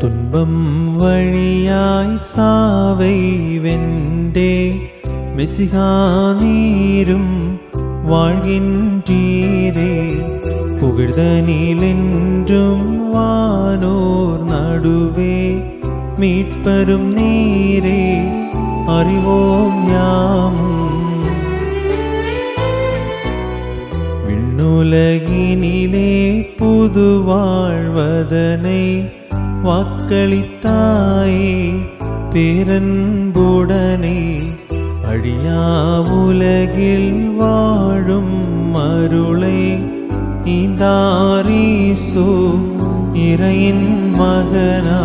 துன்பம் வழியாய் சாவை வென்றே மெசிகா நீரும் வாழ்கின்றீரே. புகழ்தனிலென்றும் வானோர் நடுவே மீட்பரும் நீரே அறிவோம் யாமும் விண்ணுலகினிலே புது வாழ்வதனை வாக்களித்தாயே பேரன்புடனே அழியா உலகில் வாழும் அருளை இந்தாரீசோ இறையின் மகனா.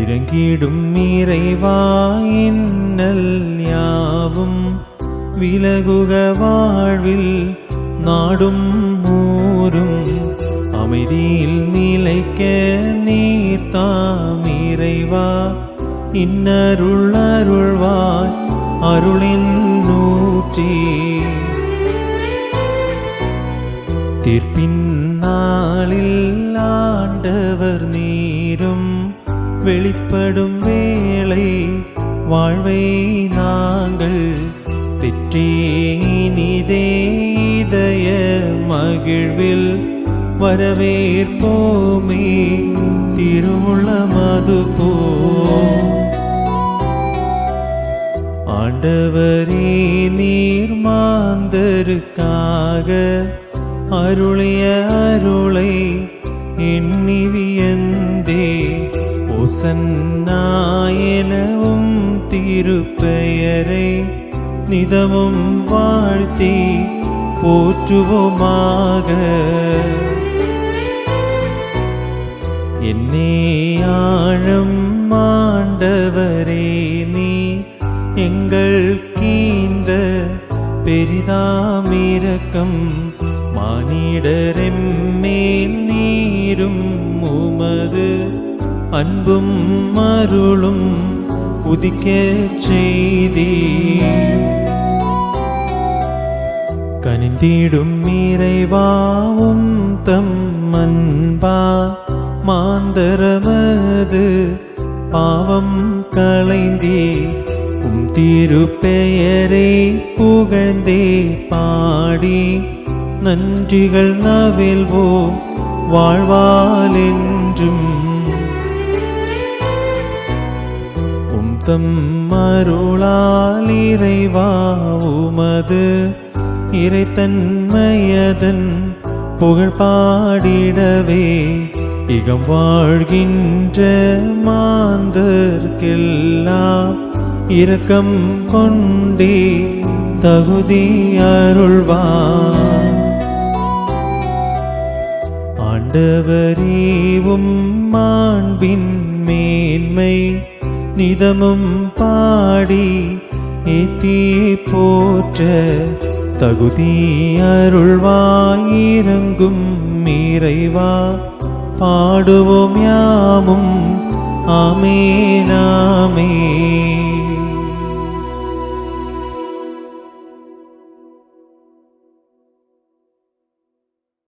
இறங்கிடும் இறைவா இன்னல் யாவும் விலகுக வாழ்வில் நாடும் ஊரும் அமைதியில் நிலைக்க நீர் தாம் இறைவா. இன்னருள் அருள்வாய் அருளின் நூற்றி. தீர்ப்பின் நாளில் ஆண்டவர் நீரும் வெளிப்படும் வேளை வாழ்வை நாங்கள் பெற்றேனிதே இதய மகிழ்வில் வரவேற்போமே. திருவுள மது போ ஆண்டவரே நீர் மாந்தருக்காக அருளிய அருளை எண்ணி வியந்தே. ஒசன்னாயனவும் திருப்பெயரை நிதமும் வாழ்த்தி போற்றுவோமாக. என்னே ஆழம் ஆண்டவரே நீ எங்கள் கீந்த பெரிதாமிரக்கம் மானிடரெம்மேல் நீரும் உமது அன்பும் அருளும் உதிக்கச் செய்தீ. கனிந்திடும் இறைவாவும் தம் அன்பா மாந்தரமது. பாவம் களைந்தே உம் திருப்பெயரை புகழ்ந்தே பாடி. நன்றிகள் நவில்வோம் வாழ்வாலென்றும் உம் தம் அருளால் இறைவா உமது இறைத்தன்மையதன் புகழ் பாடிடவே. இகம் வாழ்கின்ற மாந்தர்க்கெல்லாம் இரக்கம் கொண்டே தகுதி அருள்வான். ஆண்டவரீவும் மாண்பின் மேன்மை நிதமும் பாடி ஏத்தியே போற்ற தகுதி அருள்வாயிரங்கும் இறைவா பாடுவோம் யாமும். ஆமேனாமே